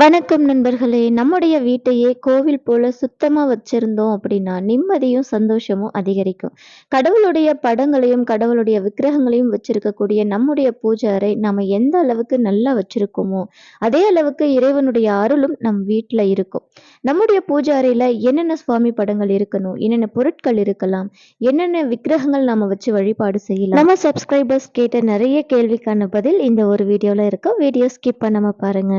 வணக்கம் நண்பர்களே நம்முடைய வீட்டையே கோவில் போல சுத்தமாக வச்சிருந்தோம் அப்படின்னா நிம்மதியும் சந்தோஷமும் அதிகரிக்கும். கடவுளுடைய படங்களையும் கடவுளுடைய விக்கிரகங்களையும் வச்சிருக்கக்கூடிய நம்முடைய பூஜை அறை நம்ம எந்த அளவுக்கு நல்லா வச்சிருக்கோமோ அதே அளவுக்கு இறைவனுடைய அருளும் நம் வீட்டில் இருக்கும். நம்முடைய பூஜை அறையில் என்னென்ன சுவாமி படங்கள் இருக்கணும் என்னென்ன பொருட்கள் இருக்கலாம் என்னென்ன விக்கிரகங்கள் நம்ம வச்சு வழிபாடு செய்யலாம். நம்ம சப்ஸ்கிரைபர்ஸ் கேட்ட நிறைய கேள்விக்கான பதில் இந்த ஒரு வீடியோவில் இருக்கும். வீடியோ ஸ்கிப் பண்ணாம பாருங்க.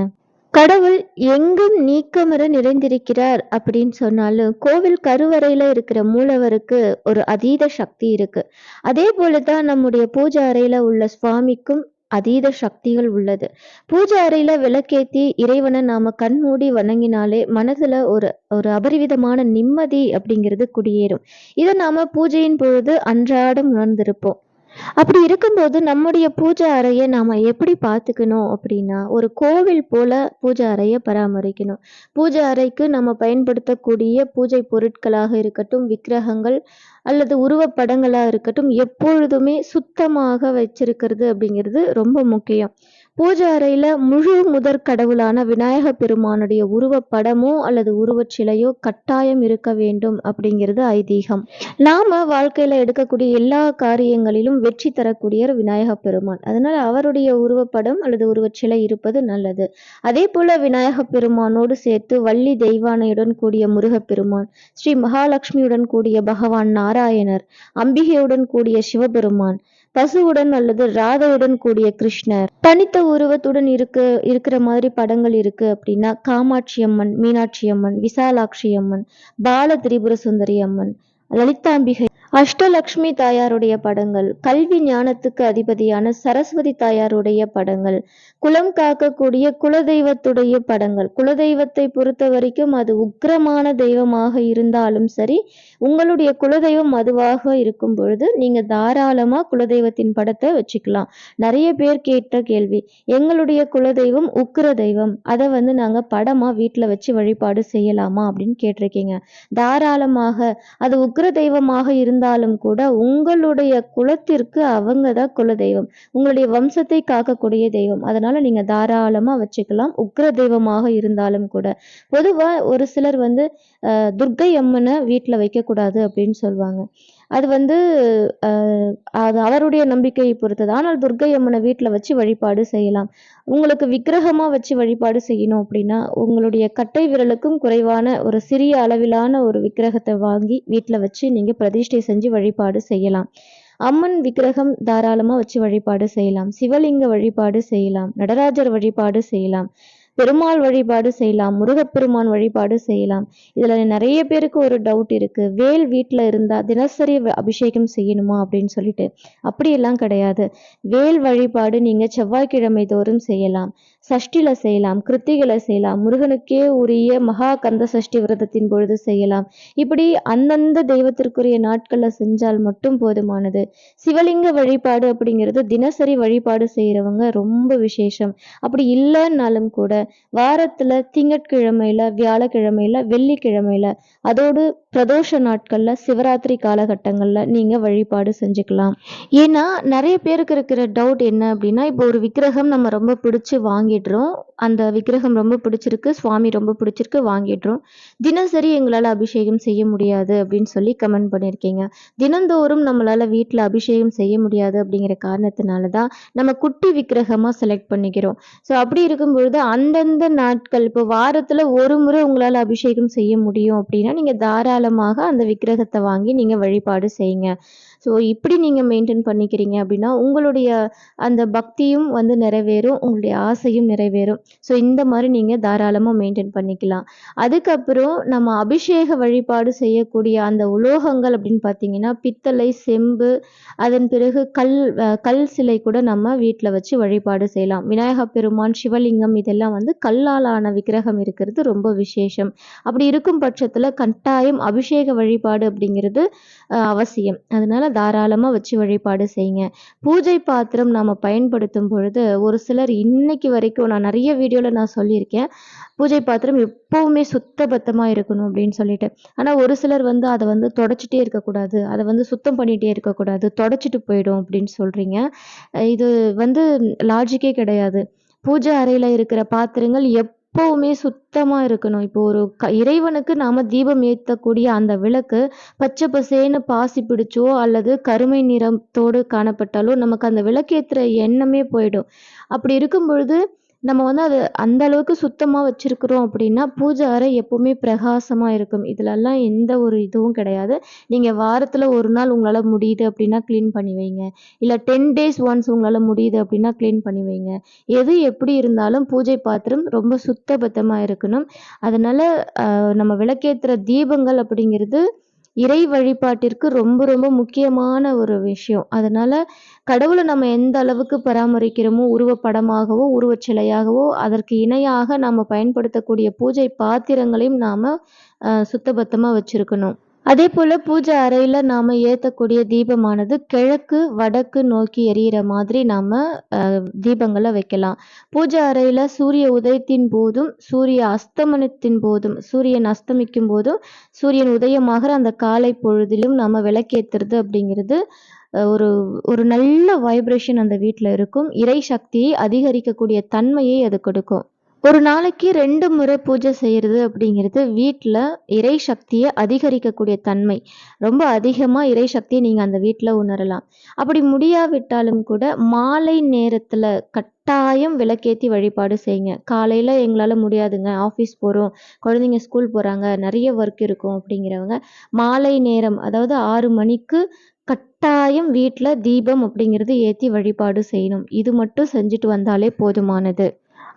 கடவுள் எங்கும் நீக்கமர நிறைந்திருக்கிறார் அப்படின்னு சொன்னாலும் கோவில் கருவறையில இருக்கிற மூலவருக்கு ஒரு அதீத சக்தி இருக்கு. அதே போலதான் நம்முடைய பூஜை அறையில உள்ள சுவாமிக்கும் அதீத சக்திகள் உள்ளது. பூஜை அறையில விளக்கேத்தி இறைவனை நாம கண்மூடி வணங்கினாலே மனதுல ஒரு ஒரு அபரிவிதமான நிம்மதி அப்படிங்கிறது குடியேறும். இதை நாம பூஜையின் பொழுது அன்றாடம் உணர்ந்திருப்போம். அப்படி இருக்கும்போது நம்முடைய பூஜை அறையை நாம் எப்படி பார்த்துக்கணும் அப்படின்னா ஒரு கோவில் போல பூஜை அறையை பராமரிக்கணும். பூஜை அறைக்கு நம்ம பயன்படுத்தக்கூடிய பூஜை பொருட்களாக இருக்கட்டும் விக்கிரகங்கள் அல்லது உருவப்படங்களாக இருக்கட்டும் எப்பொழுதுமே சுத்தமாக வச்சிருக்கிறது அப்படிங்கிறது ரொம்ப முக்கியம். பூஜை அறையில முழு முதற் கடவுளான விநாயக பெருமானுடைய உருவப்படமோ அல்லது உருவச்சிலையோ கட்டாயம் இருக்க வேண்டும் அப்படிங்கிறது ஐதீகம். நாம வாழ்க்கையில எடுக்கக்கூடிய எல்லா காரியங்களிலும் வெற்றி தரக்கூடிய விநாயக பெருமான். அதனால அவருடைய உருவப்படம் அல்லது உருவச்சிலை இருப்பது நல்லது. அதே போல விநாயக பெருமானோடு சேர்த்து வள்ளி தெய்வானையுடன் கூடிய முருகப்பெருமான் ஸ்ரீ மகாலட்சுமியுடன் கூடிய பகவான் நாராயணர் அம்பிகையுடன் கூடிய சிவபெருமான் பசுவுடன் அல்லது ராதையுடன் கூடிய கிருஷ்ணர். தனித்த உருவத்துடன் இருக்கு இருக்கிற மாதிரி படங்கள் இருக்கு அப்படின்னா காமாட்சி அம்மன் மீனாட்சி அம்மன் விசாலாட்சி அம்மன் பால திரிபுர சுந்தரி அம்மன் லலிதாம்பிகை அஷ்டலக்ஷ்மி தாயாருடைய படங்கள் கல்வி ஞானத்துக்கு அதிபதியான சரஸ்வதி தாயாருடைய படங்கள் குலம் காக்கக்கூடிய குலதெய்வத்துடைய படங்கள். குலதெய்வத்தை பொறுத்த வரைக்கும் அது உக்கிரமான தெய்வமாக இருந்தாலும் சரி உங்களுடைய குலதெய்வம் அதுவாக இருக்கும் பொழுது நீங்க தாராளமா குலதெய்வத்தின் படத்தை வச்சுக்கலாம். நிறைய பேர் கேட்ட கேள்வி எங்களுடைய குலதெய்வம் உக்கிர தெய்வம் அதை வந்து நாங்க படமா வீட்டுல வச்சு வழிபாடு செய்யலாமா அப்படின்னு கேட்டிருக்கீங்க. தாராளமாக அது உக்கிர தெய்வமாக இருந்த இருந்தாலும் கூட உங்களுடைய குலத்திற்கு அவங்க தான் குல தெய்வம் உங்களுடைய வம்சத்தை காக்கக்கூடிய தெய்வம். அதனால நீங்க தாராளமா வச்சுக்கலாம். உக்ர தெய்வமாக இருந்தாலும் கூட. பொதுவா ஒரு சிலர் வந்து துர்க்கை அம்மனை வீட்டில் வைக்கக்கூடாது அப்படின்னு சொல்லுவாங்க அது வந்து அது அவருடைய நம்பிக்கையை பொறுத்தது. ஆனால் துர்க்கை அம்மனை வீட்டில் வச்சு வழிபாடு செய்யலாம். உங்களுக்கு விக்கிரகமாக வச்சு வழிபாடு செய்யணும் அப்படின்னா உங்களுடைய கட்டை விரலுக்கும் குறைவான ஒரு சிறிய அளவிலான ஒரு விக்கிரகத்தை வாங்கி வீட்டில் வச்சு நீங்கள் பிரதிஷ்டை செஞ்சு வழிபாடு செய்யலாம். அம்மன் விக்கிரகம் தாராளமாக வச்சு வழிபாடு செய்யலாம். சிவலிங்க வழிபாடு செய்யலாம். நடராஜர் வழிபாடு செய்யலாம். பெருமாள் வழிபாடு செய்யலாம் முருகப்பெருமான் வழிபாடு செய்யலாம். இதுல நிறைய பேருக்கு ஒரு டவுட் இருக்கு. வேல் வீட்டில் இருந்தா தினசரி அபிஷேகம் செய்யணுமா அப்படின்னு சொல்லிட்டு. அப்படியெல்லாம் கிடையாது. வேல் வழிபாடு நீங்க செவ்வாய்க்கிழமை தோறும் செய்யலாம். சஷ்டியில் செய்யலாம் கிருத்திகளை செய்யலாம் முருகனுக்கே உரிய மகா கந்த சஷ்டி விரதத்தின் பொழுது செய்யலாம். இப்படி அந்தந்த தெய்வத்திற்குரிய நாட்கள்ல செஞ்சால் மட்டும் போதுமானது. சிவலிங்க வழிபாடு அப்படிங்கிறது தினசரி வழிபாடு செய்யறவங்க ரொம்ப விசேஷம். அப்படி இல்லைன்னாலும் கூட வாரத்துல திங்கட்கிழமையில வியாழக்கிழமையில வெள்ளிக்கிழமையில அதோடு பிரதோஷ நாட்கள்ல சிவராத்திரி காலகட்டங்கள்ல நீங்க வழிபாடு செஞ்சுக்கலாம். ஏன்னா நிறைய பேருக்கு இருக்கிற டவுட் என்ன அப்படின்னா இப்போ ஒரு விக்கிரகம் நம்ம ரொம்ப பிடிச்சி வாங்கிடுறோம். அந்த விக்கிரகம் ரொம்ப பிடிச்சிருக்கு சுவாமி ரொம்ப பிடிச்சிருக்கு வாங்கிடுறோம். தினசரி எங்களால் அபிஷேகம் செய்ய முடியாது அப்படின்னு சொல்லி கமெண்ட் பண்ணியிருக்கீங்க. தினந்தோறும் நம்மளால வீட்டில் அபிஷேகம் செய்ய முடியாது அப்படிங்கிற காரணத்தினால தான் நம்ம குட்டி விக்கிரகமாக செலக்ட் பண்ணிக்கிறோம். ஸோ அப்படி இருக்கும் பொழுது அந்தந்த நாட்கள் இப்போ வாரத்தில் ஒரு முறை உங்களால் அபிஷேகம் செய்ய முடியும் அப்படின்னா நீங்கள் தாராளமாக அந்த விக்கிரகத்தை வாங்கி நீங்கள் வழிபாடு செய்யுங்க. ஸோ இப்படி நீங்கள் மெயின்டைன் பண்ணிக்கிறீங்க அப்படின்னா உங்களுடைய அந்த பக்தியும் வந்து நிறைவேறும் உங்களுடைய ஆசையும் நிறைவேறும். ஸோ இந்த மாதிரி நீங்கள் தாராளமாக மெயின்டைன் பண்ணிக்கலாம். அதுக்கப்புறம் நம்ம அபிஷேக வழிபாடு செய்யக்கூடிய அந்த உலோகங்கள் அப்படின்னு பார்த்தீங்கன்னா பித்தளை செம்பு அதன் பிறகு கல் கல் சிலை கூட நம்ம வீட்டில் வச்சு வழிபாடு செய்யலாம். விநாயக பெருமான் சிவலிங்கம் இதெல்லாம் வந்து கல்லாலான விக்கிரகம் இருக்கிறது ரொம்ப விசேஷம். அப்படி இருக்கும் பட்சத்தில் கட்டாயம் அபிஷேக வழிபாடு அப்படிங்கிறது அவசியம். அதனால தாராளமாக வச்சு வழிபாடு செய்யுங்க. பூஜை பாத்திரம் நாம் பயன்படுத்தும் பொழுது ஒரு சிலர் இன்னைக்கு வரைக்கும் நான் நிறைய வீடியோவில் நான் சொல்லியிருக்கேன். பூஜை பாத்திரம் எப்போவுமே சுத்தபத்தமாக இருக்கணும் அப்படின்னு சொல்லிட்டு. ஆனால் ஒரு சிலர் வந்து அதை வந்து தொடச்சிட்டே இருக்கக்கூடாது. அதை வந்து சுத்தம் பண்ணிகிட்டே இருக்கக்கூடாது. தொடச்சிட்டு போயிடும் அப்படின்னு சொல்கிறீங்க இது வந்து லாஜிக்கே கிடையாது. பூஜை அறையில் இருக்கிற பாத்திரங்கள் எப் எப்பவுமே சுத்தமா இருக்கணும். இப்போ ஒரு க இறைவனுக்கு நாம தீபம் ஏத்தக்கூடிய அந்த விளக்கு பச்சை பசேன்னு பாசி பிடிச்சோ, அல்லது கருமை நிறத்தோடு காணப்பட்டாலோ, நமக்கு அந்த விளக்கேத்துற எண்ணமே போயிடும். அப்படி இருக்கும் பொழுது, நம்ம வந்து அது அந்த அளவுக்கு சுத்தமாக வச்சிருக்கிறோம் அப்படின்னா, பூஜை அறை எப்பவுமே பிரகாசமாக இருக்கும். இதுலலாம் எந்த ஒரு இதுவும் கிடையாது. நீங்கள் வாரத்தில் ஒரு நாள் உங்களால் முடியுது அப்படின்னா க்ளீன் பண்ணி வைங்க. இல்லை டென் டேஸ் ஒன்ஸ் உங்களால் முடியுது அப்படின்னா க்ளீன் பண்ணி வைங்க. எது எப்படி இருந்தாலும் பூஜை பாத்திரம் ரொம்ப சுத்தபத்தமாக இருக்கணும். அதனால் நம்ம விளக்கேற்றுற தீபங்கள் அப்படிங்கிறது, இறை வழிபாட்டிற்கு ரொம்ப ரொம்ப முக்கியமான ஒரு விஷயம். அதனால கடவுளை நம்ம எந்த அளவுக்கு பராமரிக்கிறோமோ, உருவப்படமாகவோ, உருவச்சிலையாகவோ அதற்கு இணையாக நாம் பயன்படுத்தக்கூடிய பூஜை பாத்திரங்களையும் நாம் சுத்தபத்தமாக வச்சுருக்கணும் அதே போல் பூஜை அறையில நாம ஏத்தக்கூடிய தீபமானது கிழக்கு, வடக்கு நோக்கி எரியிற மாதிரி நாம தீபங்களை வைக்கலாம். பூஜை அறையில சூரிய உதயத்தின் போதும், சூரிய அஸ்தமனத்தின் போதும், சூரியன் அஸ்தமிக்கும் போதும், சூரியன் உதயமாகிற அந்த காலை பொழுதிலும் நாம விளக்கேத்துறது அப்படிங்கிறது, ஒரு ஒரு நல்ல வைப்ரேஷன் அந்த வீட்டில் இருக்கும். இறை சக்தியை அதிகரிக்கக்கூடிய தன்மையை அது கொடுக்கும். ஒரு நாளைக்கு ரெண்டு முறை பூஜை செய்கிறது அப்படிங்கிறது, வீட்டில் இறை சக்தியை அதிகரிக்கக்கூடிய தன்மை. ரொம்ப அதிகமாக இறை சக்தியை நீங்கள் அந்த வீட்டில் உணரலாம். அப்படி முடியாவிட்டாலும் கூட, மாலை நேரத்தில் கட்டாயம் விளக்கேற்றி வழிபாடு செய்யுங்க. காலையில் எங்களால் முடியாதுங்க, ஆஃபீஸ் போகிறோம் குழந்தைங்க ஸ்கூல் போகிறாங்க நிறைய ஒர்க் இருக்கும் அப்படிங்கிறவங்க, மாலை நேரம் அதாவது ஆறு மணிக்கு கட்டாயம் வீட்டில் தீபம் அப்படிங்கிறது ஏற்றி வழிபாடு செய்யணும். இது மட்டும் செஞ்சுட்டு வந்தாலே போதுமானது.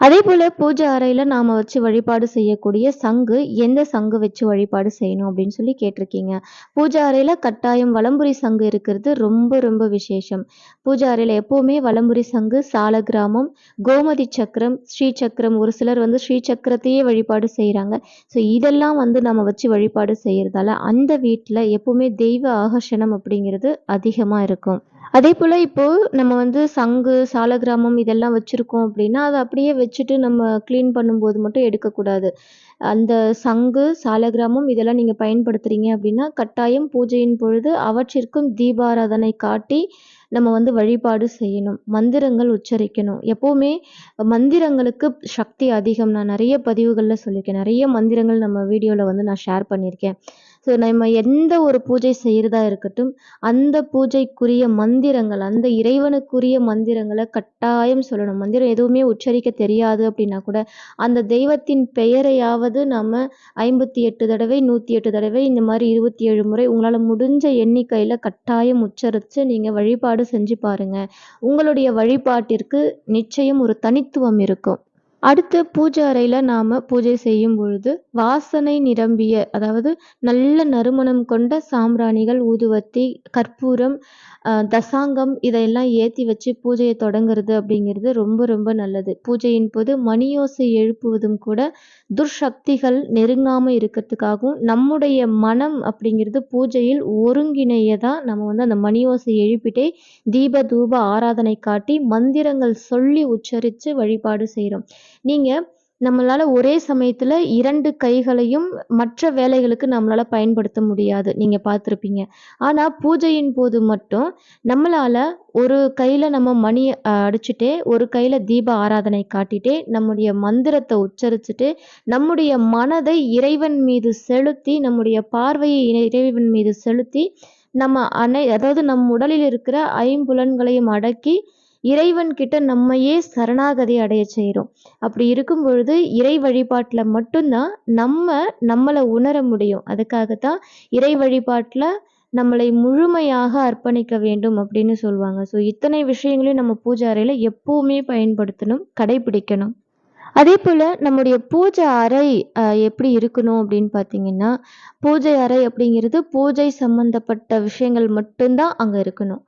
அதே போல் பூஜை அறையில நாம வச்சு வழிபாடு செய்யக்கூடிய சங்கு, எந்த சங்கு வச்சு வழிபாடு செய்யணும் அப்படின்னு சொல்லி கேட்டிருக்கீங்க. பூஜை அறையில கட்டாயம் வலம்புரி சங்கு இருக்கிறது ரொம்ப ரொம்ப விசேஷம். பூஜை அறையில எப்பவுமே வலம்புரி சங்கு, சாலக்கிராமம், கோமதி சக்கரம், ஸ்ரீ சக்கரம் ஒரு சிலர் வந்து ஸ்ரீ சக்கரத்தையே வழிபாடு செய்கிறாங்க ஸோ இதெல்லாம் வந்து நம்ம வச்சு வழிபாடு செய்யறதால, அந்த வீட்டில் எப்பவுமே தெய்வ ஆகர்ஷணம் அப்படிங்கிறது அதிகமா இருக்கும். அதே போல் இப்போ நம்ம வந்து சங்கு, சாலக்கிராமம் இதெல்லாம் வச்சிருக்கோம் அப்படின்னா, அதை அப்படியே வச்சுட்டு நம்ம க்ளீன் பண்ணும்போது மட்டும் எடுக்கக்கூடாது. அந்த சங்கு, சாலக்கிராமம் இதெல்லாம் நீங்கள் பயன்படுத்துறீங்க அப்படின்னா, கட்டாயம் பூஜையின் பொழுது அவற்றிற்கும் தீபாராதனை காட்டி, நம்ம வந்து வழிபாடு செய்யணும். மந்திரங்கள் உச்சரிக்கணும். எப்போவுமே மந்திரங்களுக்கு சக்தி அதிகம். நான் நிறைய பதிவுகளில் சொல்லியிருக்கேன். நிறைய மந்திரங்கள் நம்ம வீடியோவில் வந்து நான் ஷேர் பண்ணியிருக்கேன். ஸோ நம்ம எந்த ஒரு பூஜை செய்கிறதா இருக்கட்டும், அந்த பூஜைக்குரிய மந்திரங்கள், அந்த இறைவனுக்குரிய மந்திரங்களை கட்டாயம் சொல்லணும். மந்திரம் எதுவுமே உச்சரிக்க தெரியாது அப்படின்னா கூட, அந்த தெய்வத்தின் பெயரையாவது நம்ம 58 தடவை, 108 தடவை இந்த மாதிரி இருபத்தி ஏழு முறை உங்களால் முடிஞ்ச எண்ணிக்கையில் கட்டாயம் உச்சரித்து நீங்கள் வழிபாடு செஞ்சு பாருங்க. உங்களுடைய வழிபாட்டிற்கு நிச்சயம் ஒரு தனித்துவம் இருக்கும். அடுத்து பூஜை அறையில் நாம் பூஜை செய்யும் பொழுது, வாசனை நிரம்பிய அதாவது நல்ல நறுமணம் கொண்ட சாம்பிராணிகள், ஊதுவத்தி, கற்பூரம், தசாங்கம் இதையெல்லாம் ஏற்றி வச்சு பூஜையை தொடங்குறது அப்படிங்கிறது ரொம்ப ரொம்ப நல்லது. பூஜையின் போது மணியோசை எழுப்புவதும் கூட, துர்சக்திகள் நெருங்காமல் இருக்கிறதுக்காகவும் நம்முடைய மனம் அப்படிங்கிறது பூஜையில் ஒருங்கிணைய தான் நம்ம வந்து அந்த மணியோசை எழுப்பிட்டே, தீப, தூப ஆராதனை காட்டி, மந்திரங்கள் சொல்லி உச்சரித்து வழிபாடு செய்கிறோம் நீங்கள் நம்மளால் ஒரே சமயத்தில் இரண்டு கைகளையும் மற்ற வேலைகளுக்கு நம்மளால் பயன்படுத்த முடியாது. நீங்கள் பார்த்துருப்பீங்க ஆனால் பூஜையின் போது மட்டும் நம்மளால் ஒரு கையில் நம்ம மணி அடிச்சுட்டே, ஒரு கையில் தீப ஆராதனை காட்டிட்டே, நம்முடைய மந்திரத்தை உச்சரிச்சுட்டு, நம்முடைய மனதை இறைவன் மீது செலுத்தி, நம்முடைய பார்வையை இறைவன் மீது செலுத்தி, நம்ம அனை அதாவது நம் உடலில் இருக்கிற ஐம்புலன்களையும் அடக்கி, இறைவன் கிட்ட நம்மையே சரணாகதி அடைய செய்கிறோம் அப்படி இருக்கும் பொழுது, இறை வழிபாட்டில் மட்டும்தான் நம்ம நம்மளை உணர முடியும். அதுக்காக தான் இறை வழிபாட்டில் நம்மளை முழுமையாக அர்ப்பணிக்க வேண்டும் அப்படின்னு சொல்லுவாங்க ஸோ இத்தனை விஷயங்களையும் நம்ம பூஜை அறையில் எப்பவுமே பயன்படுத்தணும், கடைபிடிக்கணும். அதேபோல நம்முடைய பூஜை அறை எப்படி இருக்கணும் அப்படின்னு பார்த்தீங்கன்னா, பூஜை அறை அப்படிங்கிறது பூஜை சம்மந்தப்பட்ட விஷயங்கள் மட்டும்தான் அங்கே இருக்கணும்.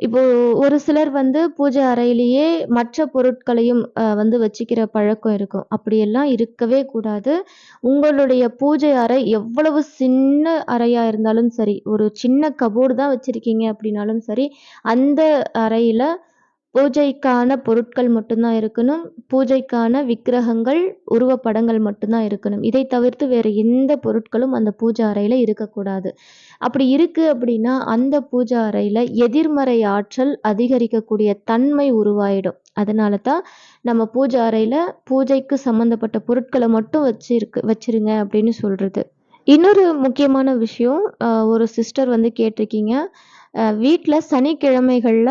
இப்போ ஒரு சிலர் வந்து பூஜை அறையிலேயே மற்ற பொருட்களையும் வந்து வச்சுக்கிற பழக்கம் இருக்கும். அப்படியெல்லாம் இருக்கவே கூடாது. உங்களுடைய பூஜை அறை எவ்வளவு சின்ன அறையா இருந்தாலும் சரி, ஒரு சின்ன கபோர்டு தான் வச்சிருக்கீங்க அப்படின்னாலும் சரி, அந்த அறையில பூஜைக்கான பொருட்கள் மட்டும்தான் இருக்கணும். பூஜைக்கான விக்கிரகங்கள், உருவப்படங்கள் மட்டும்தான் இருக்கணும். இதை தவிர்த்து வேறு எந்த பொருட்களும் அந்த பூஜை அறையில் இருக்கக்கூடாது. அப்படி இருக்குது அப்படின்னா, அந்த பூஜை அறையில் எதிர்மறை ஆற்றல் அதிகரிக்கக்கூடிய தன்மை உருவாயிடும். அதனால தான் நம்ம பூஜை அறையில் பூஜைக்கு சம்மந்தப்பட்ட பொருட்களை மட்டும் வச்சிருக்கு வச்சிருங்க அப்படின்னு சொல்கிறது இன்னொரு முக்கியமான விஷயம், ஒரு சிஸ்டர் வந்து கேட்டிருக்கீங்க. வீட்டில் சனிக்கிழமைகளில்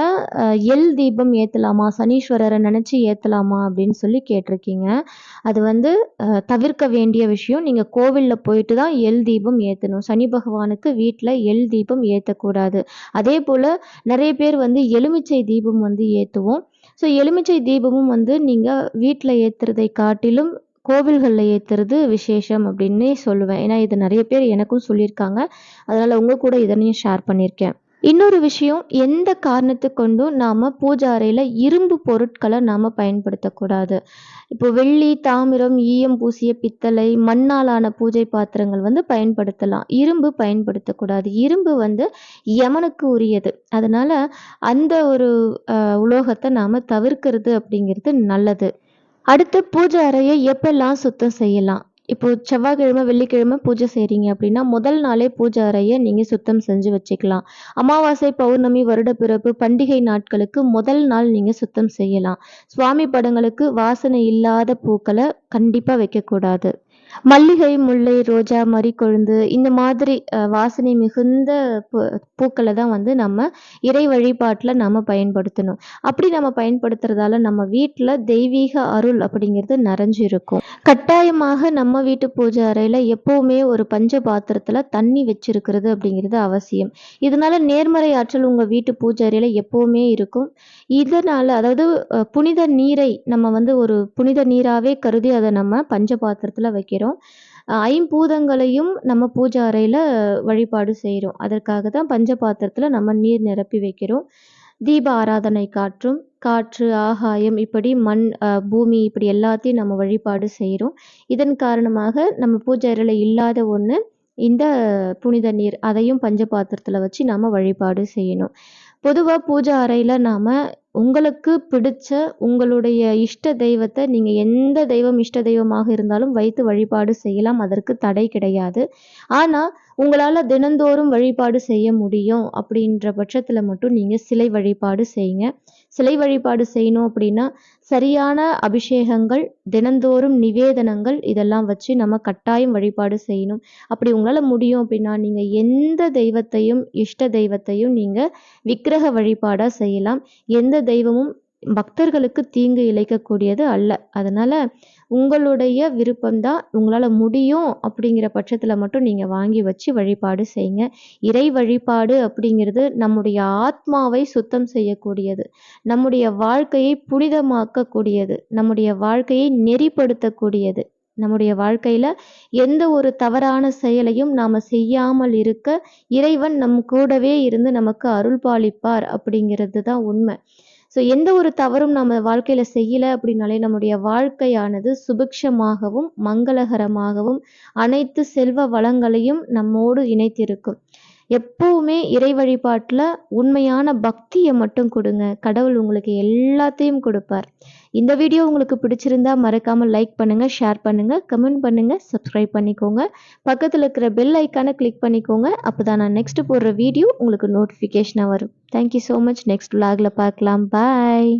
எல் எள் தீபம் ஏற்றலாமா சனீஸ்வரரை நினச்சி ஏற்றலாமா அப்படின்னு சொல்லி கேட்டிருக்கீங்க. அது வந்து தவிர்க்க வேண்டிய விஷயம். நீங்கள் கோவிலில் போயிட்டு தான் எள் தீபம் ஏற்றணும் சனி பகவானுக்கு வீட்டில் எள் தீபம் ஏற்றக்கூடாது அதே போல் நிறைய பேர் வந்து எலுமிச்சை தீபம் வந்து ஏற்றுவோம் ஸோ எலுமிச்சை தீபமும் வந்து நீங்கள் வீட்டில் ஏற்றுறதை காட்டிலும் கோவில்களில் ஏத்துறது விசேஷம் அப்படின்னே சொல்லுவேன். ஏன்னா இது நிறைய பேர் எனக்கும் சொல்லியிருக்காங்க. அதனால் உங்கள் கூட இதனையும் ஷேர் பண்ணியிருக்கேன். இன்னொரு விஷயம், எந்த காரணத்து கொண்டும் நாம் பூஜை அறையில் இரும்பு பொருட்களை நாம் பயன்படுத்தக்கூடாது. இப்போ வெள்ளி, தாமிரம், ஈயம் பூசிய பித்தளை, மண்ணால் ஆன பூஜை பாத்திரங்கள் வந்து பயன்படுத்தலாம். இரும்பு பயன்படுத்தக்கூடாது. இரும்பு வந்து யமனுக்கு உரியது. அதனால் அந்த ஒரு உலோகத்தை நாம் தவிர்க்கிறது அப்படிங்கிறது நல்லது. அடுத்து பூஜை அறையை எப்பெல்லாம் சுத்தம் செய்யலாம்? இப்போ செவ்வாய்க்கிழமை, வெள்ளிக்கிழமை பூஜை செய்கிறீங்க அப்படின்னா, முதல் நாளே பூஜை அறையை நீங்கள் சுத்தம் செஞ்சு வச்சுக்கலாம். அமாவாசை, பௌர்ணமி, வருடப்பிறப்பு, பண்டிகை நாட்களுக்கு முதல் நாள் நீங்கள் சுத்தம் செய்யலாம். சுவாமி படங்களுக்கு வாசனை இல்லாத பூக்களை கண்டிப்பாக வைக்கக்கூடாது. மல்லிகை, முல்லை, ரோஜா, மரிக்கொழுந்து இந்த மாதிரி அ வாசனை மிகுந்த பூ பூக்கள தான் வந்து நம்ம இறை வழிபாட்டுல நாம பயன்படுத்தணும். அப்படி நம்ம பயன்படுத்துறதால நம்ம வீட்ல தெய்வீக அருள் அப்படிங்கிறது நெறஞ்சு இருக்கும். கட்டாயமாக நம்ம வீட்டு பூஜை அறையில எப்பவுமே ஒரு பஞ்ச பாத்திரத்துல தண்ணி வச்சிருக்கிறது அப்படிங்கிறது அவசியம். இதனால நேர்மறை ஆற்றல் உங்க வீட்டு பூஜை அறையில எப்பவுமே இருக்கும். இதனால அதாவது அ புனித நீரை நம்ம வந்து ஒரு புனித நீராவே கருதி அத நம்ம பஞ்ச பாத்திரத்துல வைக்கணும் செய்கிறோம் ஐம்பூதங்களையும் நம்ம பூஜை அறையில் வழிபாடு செய்கிறோம் அதற்காக தான் பஞ்ச பாத்திரத்துல நம்ம நீர் நிரப்பி வைக்கிறோம். தீப ஆராதனை காற்றும், காற்று, ஆகாயம் இப்படி மண், பூமி இப்படி எல்லாத்தையும் நம்ம வழிபாடு செய்கிறோம் இதன் காரணமாக நம்ம பூஜை அறையில் இல்லாத ஒன்று இந்த புனித நீர். அதையும் பஞ்ச பாத்திரத்துல வச்சு நாம் வழிபாடு செய்யணும். பொதுவாக பூஜை அறையில் நாம் உங்களுக்கு பிடிச்ச உங்களுடைய இஷ்ட தெய்வத்தை நீங்கள் எந்த தெய்வம் இஷ்ட தெய்வமாக இருந்தாலும் வைத்து வழிபாடு செய்யலாம். அதற்கு தடை கிடையாது. ஆனால் உங்களால் தினந்தோறும் வழிபாடு செய்ய முடியும் அப்படின்ற பட்சத்தில் மட்டும் நீங்கள் சிலை வழிபாடு செய்யுங்க. சிலை வழிபாடு செய்யணும் அப்படின்னா, சரியான அபிஷேகங்கள், தினந்தோறும் நிவேதனங்கள் இதெல்லாம் வச்சு நம்ம கட்டாயம் வழிபாடு செய்யணும். அப்படி உங்களால் முடியும் அப்படின்னா, நீங்கள் எந்த தெய்வத்தையும், இஷ்ட தெய்வத்தையும் நீங்கள் விக்கிரக வழிபாடாக செய்யலாம். எந்த தெய்வமும் பக்தர்களுக்கு தீங்கு இழைக்கக்கூடியது அல்ல. அதனால உங்களுடைய விருப்பம்தான் உங்களால் முடியும் அப்படிங்கிற பட்சத்தில் மட்டும் நீங்கள் வாங்கி வச்சு வழிபாடு செய்யுங்க. இறை வழிபாடு அப்படிங்கிறது நம்முடைய ஆத்மாவை சுத்தம் செய்யக்கூடியது. நம்முடைய வாழ்க்கையை புனிதமாக்கக்கூடியது. நம்முடைய வாழ்க்கையை நெறிப்படுத்தக்கூடியது. நம்முடைய வாழ்க்கையில எந்த ஒரு தவறான செயலையும் நாம செய்யாமல் இருக்க, இறைவன் நம் கூடவே இருந்து நமக்கு அருள் பாலிப்பார் அப்படிங்கிறது தான் உண்மை. ஸோ எந்த ஒரு தவறும் நம்ம வாழ்க்கையில செய்யல அப்படின்னாலே, நம்முடைய வாழ்க்கையானது சுபிக்ஷமாகவும், மங்களகரமாகவும், அனைத்து செல்வ வளங்களையும் நம்மோடு இணைத்திருக்கும். எப்பவுமே இறை வழிபாட்டில் உண்மையான பக்தியை மட்டும் கொடுங்க கடவுள் உங்களுக்கு எல்லாத்தையும் கொடுப்பார் இந்த வீடியோ உங்களுக்கு பிடிச்சிருந்தா மறக்காம லைக் பண்ணுங்க, ஷேர் பண்ணுங்க, கமெண்ட் பண்ணுங்க, சப்ஸ்கிரைப் பண்ணிக்கோங்க. பக்கத்தில் இருக்கிற பெல் ஐக்கானை கிளிக் பண்ணிக்கோங்க. அப்பதான் நான் நெக்ஸ்ட் போடுற வீடியோ உங்களுக்கு நோட்டிஃபிகேஷனாக வரும். Thank you much. நெக்ஸ்ட் விளாக்ல பார்க்கலாம். பாய்.